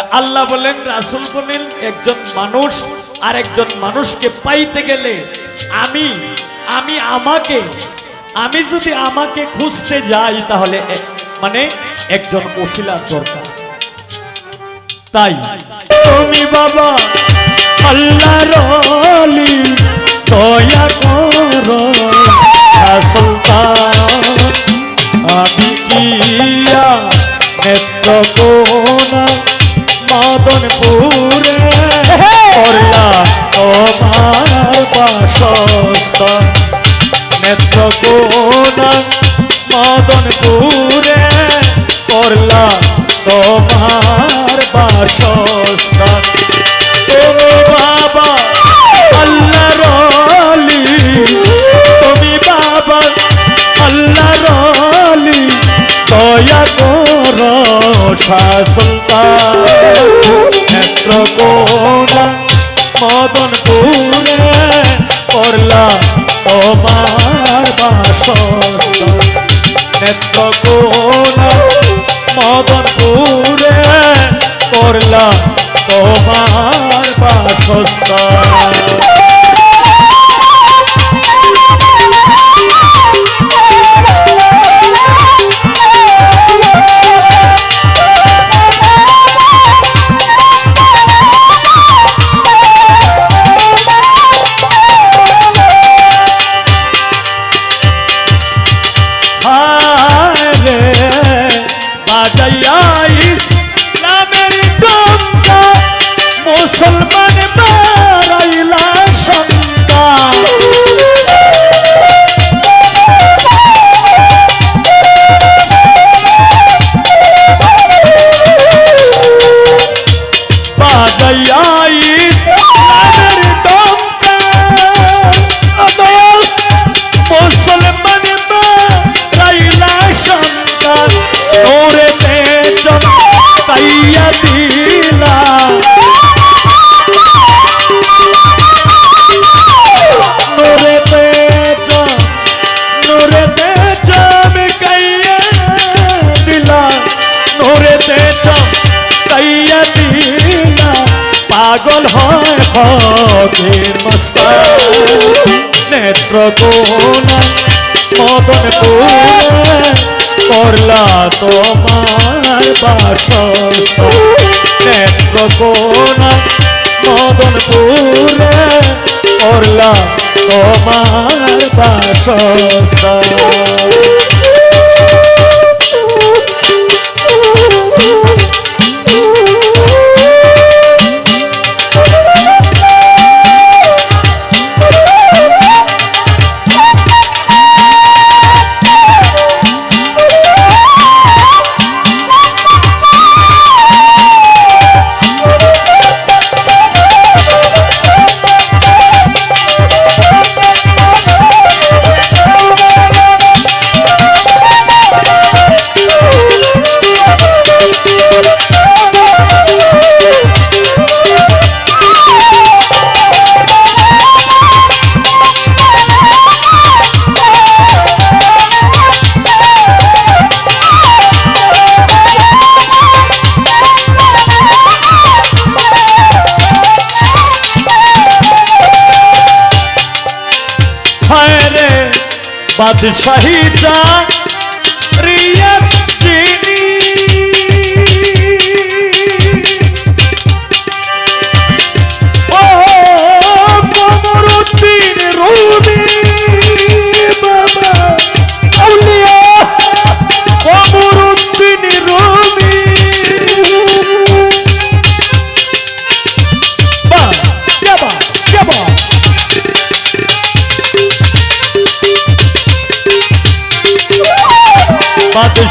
আল্লাহ বলেন, রাসুল বলেন, একজন মানুষ আর একজন মানুষকে পাইতে গেলে আমি আমি আমাকে, আমি যদি আমাকে খুঁজতে যাই তাহলে মানে একজন ওসিলার দরকার। তাই তুমি বাবা আল্লাহ রলি দয়া করো সুলতান নেত্র কোনা মদনপুরে করলা তোমার বাসস্থান। তুমি বাবা আল্লাহ রলি তুমি বাবা আল্লাহ রলি দয়া কর কোনা মদনপুরে বাসস্থান নেত্র কোনা মদনপুরে করলা তোমার বাসস্থান হায় কোনা মদন করলা তোমার বাসস্থান নেত্র মদন পুরে করলা তোমার বাসস্থান বাদশাহীটা রিয়াত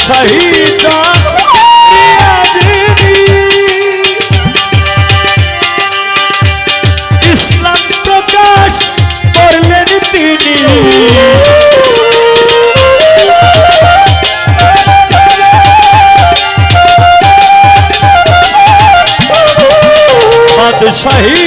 বাদশাহীটা ইসলাম প্রকাশ করলেন তিনি। বাদশাহীটা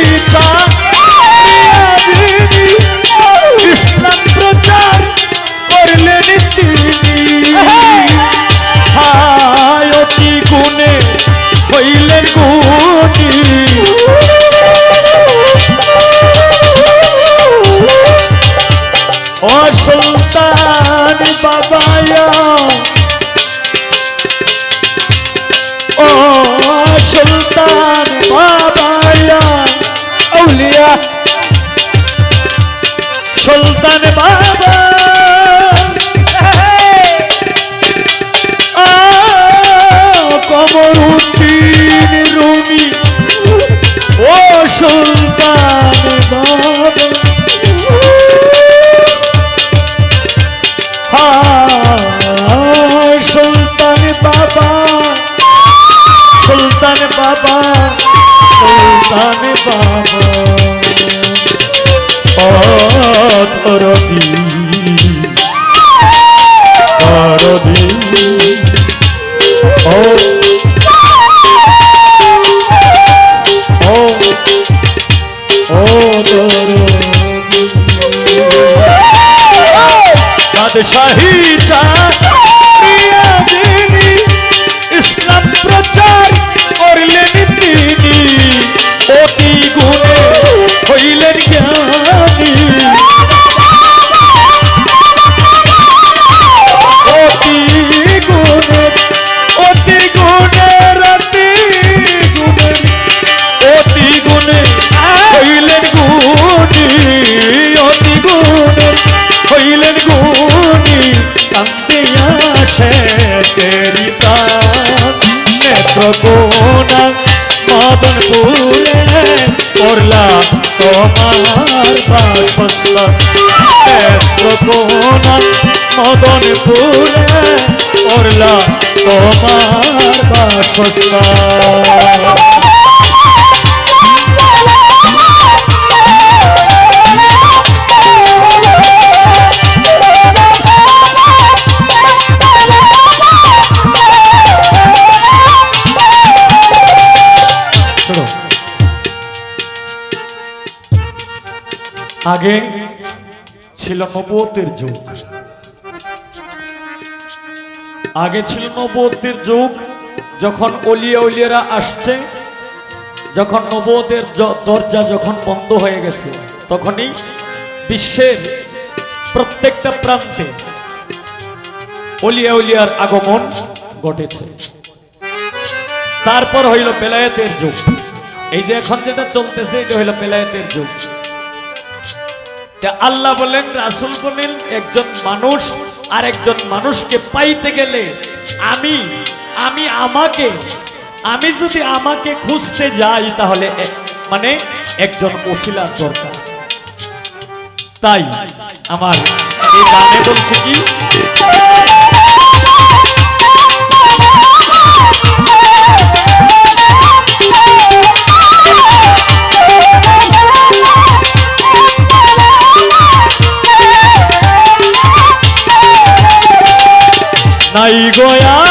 বাদশাহী বাসস্থান নেত্র কোনা মদন ফুলে ওরলা তোমার বাসস্থান আগে ছিল নবতের যুগ। আগে ছিল নবতের যুগ, যখন অলিয়া উলিয়ারা আসছে, যখন নবতের দরজা যখন বন্ধ হয়ে গেছে, তখনই বিশ্বের প্রত্যেকটা প্রান্তে অলিয়া উলিয়ার আগমন ঘটেছে। তারপর হইল বেলায়েতের যুগ। এই যে এখন যেটা চলতেছে, এটা হইল বেলায়েতের যুগ। আল্লাহ বলেন, রাসুল বলেন, একজন মানুষ আর একজন মানুষকে পাইতে গেলে আমি আমি আমাকে, আমি যদি আমাকে খুঁজতে যাই তাহলে মানে একজন ওসিলার দরকার। তাই আমার এই গানে বলছে কি? নাই গয়া।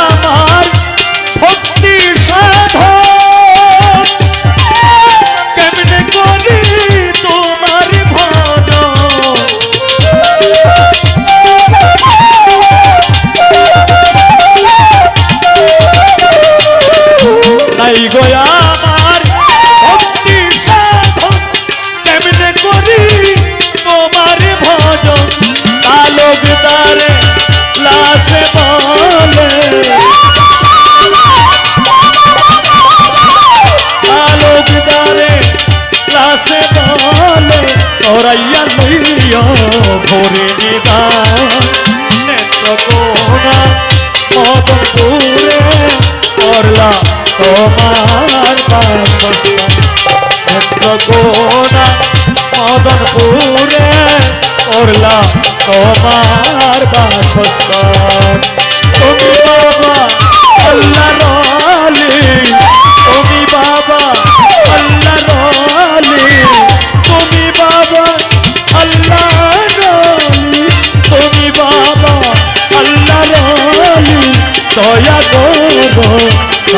ভরে নিদান নেত্র কোনা মদন তোমার বাসস্থান কোনা মদন করলা তোমার বাসস্থান তুমি বাবা